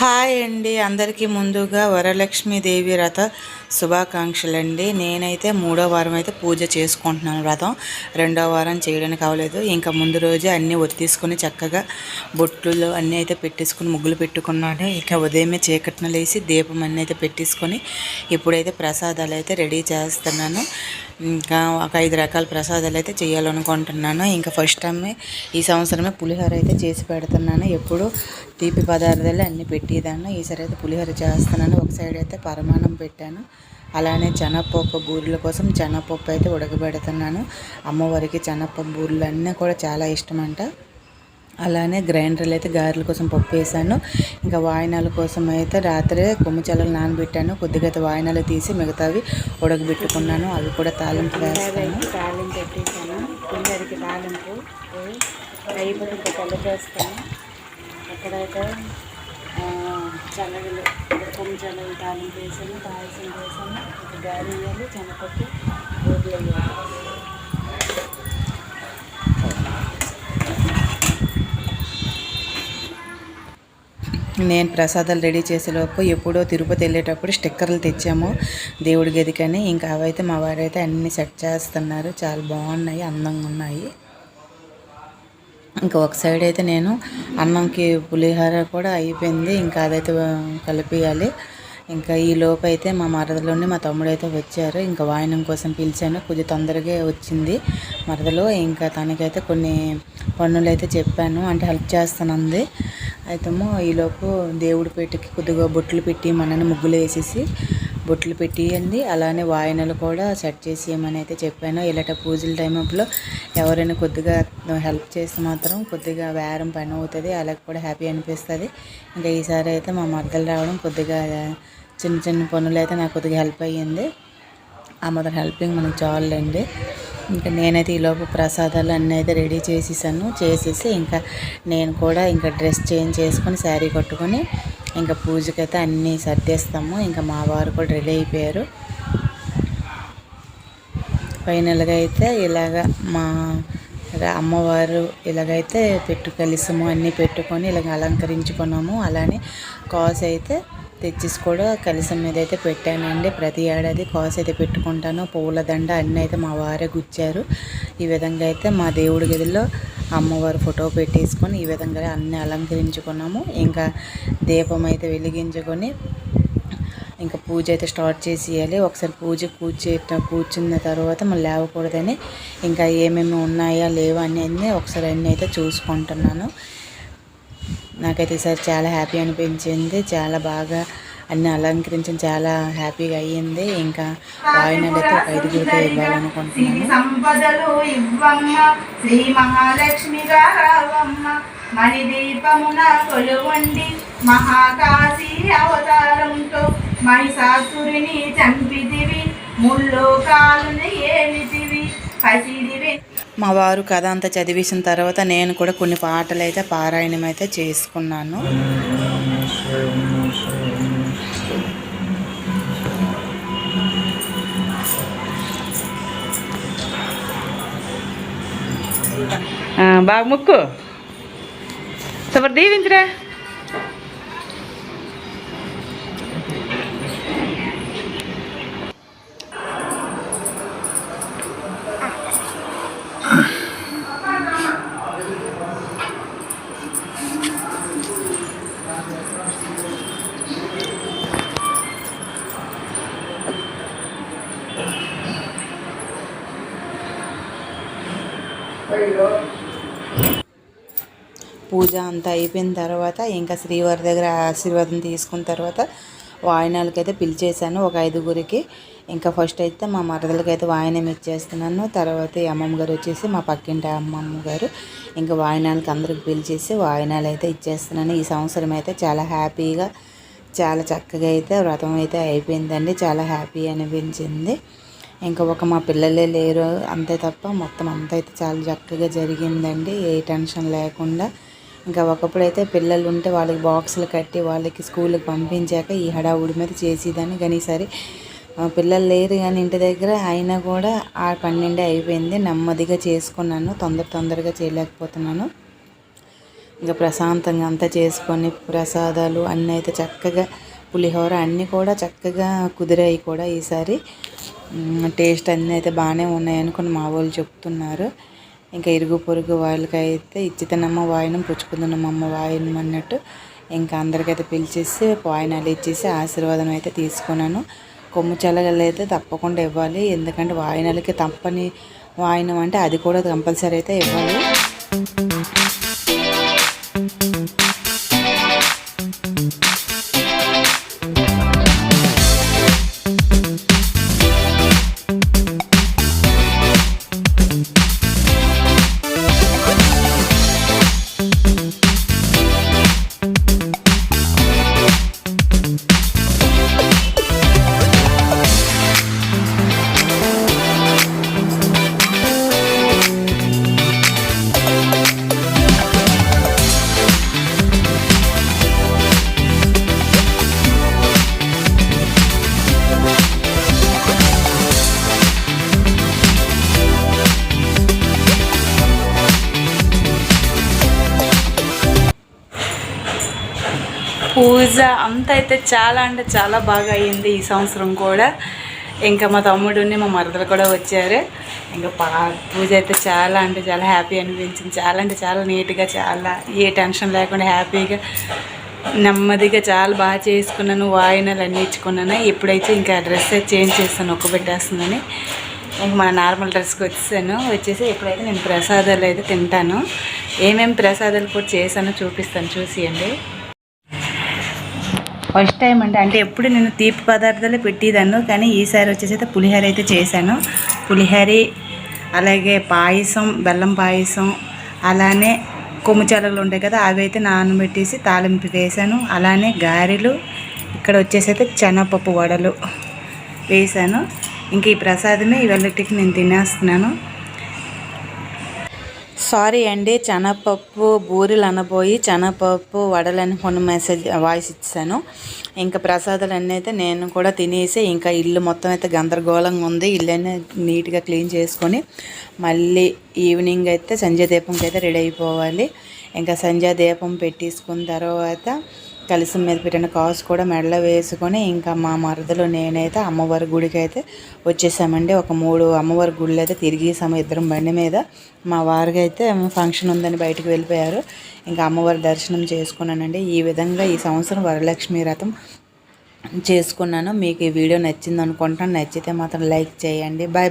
Hi అండి. అందరికీ ముందుగా వరలక్ష్మీదేవి రథ శుభాకాంక్షలు అండి నేనైతే మూడో వారం అయితే పూజ చేసుకుంటున్నాను వ్రతం. రెండో వారం చేయడానికి అవ్వలేదు. ఇంకా ముందు రోజే అన్నీ ఒత్తిసుకొని చక్కగా బొట్లు అన్నీ అయితే పెట్టేసుకొని ముగ్గులు పెట్టుకున్నాను. ఇంకా ఉదయమే చీకటిన లేసి దీపం అన్నీ అయితే పెట్టేసుకొని ఇప్పుడైతే ప్రసాదాలు అయితే రెడీ చేస్తున్నాను. ఇంకా ఒక ఐదు రకాల ప్రసాదాలు అయితే చేయాలనుకుంటున్నాను. ఇంకా ఫస్ట్ టైమే ఈ సంవత్సరమే పులిహోర అయితే చేసి పెడుతున్నాను. ఎప్పుడు తీపి పదార్థాలు అన్నీ పెట్టేదాన్ని. ఈసారి అయితే పులిహోర చేస్తున్నాను. ఒక సైడ్ అయితే పరమాణం పెట్టాను. అలానే చెనప్పప్పు బూరెల కోసం చెనప్పప్పు అయితే ఉడకబెడుతున్నాను. అమ్మవారికి చెనప్పప్పు బూరెలు అన్నీ కూడా చాలా ఇష్టం అంట అలానే గ్రైండర్లు అయితే గారెల కోసం పప్పు వేసాను. ఇంకా వాయినాల కోసం అయితే రాత్రే కొమ్ముచల్లలు నానబెట్టాను. కొద్దిగా అయితే వాయినాలు తీసి మిగతావి ఉడకబెట్టుకున్నాను. అవి కూడా తాలింపు వేస్తాను. తాలింపు పెట్టేసాను. పులిహోరకి తాలింపు అయిపోయి ఇంకా కలిపేస్తాను అక్కడైతే చల్లగలు కొమ్ము చల్లలు తాలింపు వేసాను పాయసం వేసాను గారి వేయాలి చెనపప్పు రోడ్లు వేయాలి నేను ప్రసాదాలు రెడీ చేసేలోపు ఎప్పుడో తిరుపతి వెళ్ళేటప్పుడు స్టిక్కర్లు తెచ్చాము దేవుడి గదికని. ఇంకా అవైతే మా వారైతే అన్నీ సెట్ చేస్తున్నారు. చాలా బాగున్నాయి అందంగా ఉన్నాయి. ఇంకా ఒక సైడ్ అయితే నేను అన్నంకి పులిహోర కూడా అయిపోయింది. ఇంకా అదైతే కలిపియాలి. ఇంకా ఈ లోపు అయితే మా మరదలోని మా తమ్ముడు అయితే వచ్చారు. ఇంకా వాయనం కోసం పిలిచాను. కొంచెం తొందరగా వచ్చింది మరదలో. ఇంకా తనకైతే కొన్ని పనులు అయితే చెప్పాను. అంటే హెల్ప్ చేస్తానంది. అయితేమో ఈలోపు దేవుడి పెట్టికి కొద్దిగా బొట్లు పెట్టి మనని ముగ్గులు వేసేసి బొట్లు పెట్టియండి. అలానే వాయనలు కూడా సెట్ చేసి అయితే చెప్పాను. ఇలాంటి పూజల టైంలో ఎవరైనా కొద్దిగా హెల్ప్ చేస్తే మాత్రం కొద్దిగా వేరం పని అవుతుంది. అలాగే కూడా హ్యాపీ అనిపిస్తుంది. ఇంకా ఈసారి అయితే మా మద్దలు రావడం కొద్దిగా చిన్న చిన్న పనులు అయితే నాకు కొద్దిగా హెల్ప్ అయ్యింది. ఆ మొదటి హెల్పింగ్ మనకు చాలండి. ఇంకా నేనైతే ఈలోపు ప్రసాదాలు అన్నీ అయితే రెడీ చేసేసాను. చేసేసి ఇంకా నేను కూడా ఇంకా డ్రెస్ చేంజ్ చేసుకొని శారీ కట్టుకొని ఇంకా పూజకైతే అన్నీ సర్దేస్తాము. ఇంకా మా వారు కూడా రెడీ అయిపోయారు. ఫైనల్గా అయితే ఇలాగ మా అమ్మవారు ఇలాగైతే పెట్టు కలిసము అన్నీ పెట్టుకొని ఇలాగ అలంకరించుకున్నాము. అలానే కాస్ అయితే తెచ్చేసి కూడా కలిసం మీద అయితే పెట్టానండి ప్రతి ఏడాది కాస్ అయితే పెట్టుకుంటాను. పూల దండ అన్నీ అయితే మా వారే గుచ్చారు. ఈ విధంగా అయితే మా దేవుడి గదిలో అమ్మవారు ఫోటో పెట్టేసుకొని ఈ విధంగా అన్నీ అలంకరించుకున్నాము. ఇంకా దీపం అయితే వెలిగించుకొని ఇంకా పూజ అయితే స్టార్ట్ చేసేయాలి. ఒకసారి పూజ కూర్చే కూర్చున్న తర్వాత మనం లేవకూడదని ఇంకా ఏమేమి ఉన్నాయా లేవా అని ఒకసారి అన్నీ అయితే చూసుకుంటున్నాను. నాకైతే ఈసారి చాలా హ్యాపీ అనిపించింది. చాలా బాగా అన్ని అలంకరించడం చాలా హ్యాపీగా అయ్యింది. ఇంకా వాయినాలైతే ఒక ఐదుగురితో ఇవ్వాలనుకుంటున్నాను. సంపదలు ఇవ్వమ్మ శ్రీ కొలువండి మహాకాశీ అవతారంతో. ఏలితివి మా వారు కథ అంతా చదివేసిన తర్వాత నేను కూడా కొన్ని పాటలు అయితే పారాయణం అయితే చేసుకున్నాను. బాగా ముక్కు. సబర్ దీవించరా పూజ అంతా అయిపోయిన తర్వాత ఇంకా శ్రీవారి దగ్గర ఆశీర్వాదం తీసుకున్న తర్వాత వాయనాలకైతే పిలిచేశాను ఒక ఐదుగురికి. ఇంకా ఫస్ట్ అయితే మా మరదలకైతే అయితే వాయనం ఇచ్చేస్తున్నాను. తర్వాత అమ్మమ్మ గారు వచ్చేసి మా పక్కింటి అమ్మమ్మ గారు ఇంకా వాయినాలకి అందరికి పిలిచేసి వాయనాలు అయితే ఇచ్చేస్తున్నాను. ఈ సంవత్సరం అయితే చాలా హ్యాపీగా చాలా చక్కగా అయితే వ్రతం అయితే అయిపోయిందండి. చాలా హ్యాపీ అనిపించింది. ఇంకా ఒక మా పిల్లలే లేరు అంతే తప్ప మొత్తం అంతా అయితే చాలా చక్కగా జరిగిందండి. ఏ టెన్షన్ లేకుండా ఇంకా ఒకప్పుడైతే పిల్లలు ఉంటే వాళ్ళకి బాక్సులు కట్టి వాళ్ళకి స్కూల్కి పంపించాక ఈ హడావుడి మీద చేసేదాన్ని. కానీ ఈసారి పిల్లలు లేరు కానీ ఇంటి దగ్గర అయినా కూడా ఆ పన్నెండే అయిపోయింది. నెమ్మదిగా చేసుకున్నాను. తొందర తొందరగా చేయలేకపోతున్నాను. ఇంకా ప్రశాంతంగా అంతా చేసుకొని ప్రసాదాలు అన్నీ అయితే చక్కగా పులిహోర అన్నీ కూడా చక్కగా కుదిరాయి కూడా ఈసారి. టేస్ట్ అన్నీ అయితే బాగానే ఉన్నాయని కొన్ని మా వాళ్ళు చెప్తున్నారు. ఇంకా ఇరుగు పొరుగు వాళ్ళకైతే ఇచ్చితనమ్మ వాయినం పుచ్చుకుందనమ్మ వాయినం అన్నట్టు ఇంకా అందరికైతే పిలిచేసి వాయినాలు ఇచ్చేసి ఆశీర్వాదం అయితే తీసుకున్నాను. కొమ్ము చల్లగలు అయితే తప్పకుండా ఇవ్వాలి. ఎందుకంటే వాయినాలకి తప్పని వాయినం అంటే అది కూడా కంపల్సరీ అయితే ఇవ్వాలి. పూజ అంతా అయితే చాలా అంటే చాలా బాగా అయ్యింది ఈ సంవత్సరం కూడా. ఇంకా మా తమ్ముడుని మా మరదలు కూడా వచ్చారు. ఇంకా పా పూజ అయితే చాలా అంటే చాలా హ్యాపీ అనిపించింది. చాలా అంటే చాలా నీట్గా చాలా ఏ టెన్షన్ లేకుండా హ్యాపీగా నెమ్మదిగా చాలా బాగా చేసుకున్నాను. వాయినాలు అన్నీ ఇచ్చుకున్నాను. ఎప్పుడైతే ఇంకా డ్రెస్ చేంజ్ చేస్తాను ఒక్క పెట్టేస్తుందని. ఇంక మన నార్మల్ డ్రెస్కి వచ్చేసాను. వచ్చేసి ఎప్పుడైతే నేను ప్రసాదాలు అయితే తింటాను. ఏమేమి ప్రసాదాలు కూడా చేశానో చూపిస్తాను. చూసియండి. ఫస్ట్ టైం అంటే అంటే ఎప్పుడు నేను తీపి పదార్థాలు పెట్టేదాన్ని కానీ ఈసారి వచ్చేసి అయితే పులిహోర అయితే చేశాను. పులిహోరి అలాగే పాయసం బెల్లం పాయసం అలానే కొమ్ముచాలలు ఉంటాయి కదా అవి అయితే నానబెట్టేసి తాలింపు వేసాను అలానే గారెలు ఇక్కడ వచ్చేసి అయితే శనగపప్పు వడలు వేసాను ఇంక ఈ ప్రసాదమే ఇవాళకి నేను తినేస్తున్నాను. సారీ అండి శనగపప్పు బూరెలు అనబోయి శనగపప్పు వడలని కొన్ని మెసేజ్ వాయిస్ ఇచ్చాను. ఇంకా ప్రసాదాలు అన్నీ అయితే నేను కూడా తినేసి ఇంకా ఇల్లు మొత్తం అయితే గందరగోళంగా ఉంది. ఇల్లు అన్నీ నీట్గా క్లీన్ చేసుకొని మళ్ళీ ఈవినింగ్ అయితే సంజయ దీపంకి అయితే రెడీ అయిపోవాలి. ఇంకా సంజయ దీపం పెట్టేసుకున్న తర్వాత కలిసి మీద పెట్టిన కాసు కూడా మెడలో వేసుకొని ఇంకా మా మరదలు నేనైతే అమ్మవారి గుడికి అయితే వచ్చేసామండి. ఒక మూడు అమ్మవారి గుళ్ళు అయితే తిరిగేసాము ఇద్దరం బండి మీద. మా వారికి అయితే ఫంక్షన్ ఉందని బయటకు వెళ్ళిపోయారు. ఇంకా అమ్మవారి దర్శనం చేసుకున్నానండి. ఈ విధంగా ఈ సంవత్సరం వరలక్ష్మి రథం చేసుకున్నాను. మీకు ఈ వీడియో నచ్చింది అనుకుంటాను నచ్చితే మాత్రం లైక్ చేయండి. బాయ్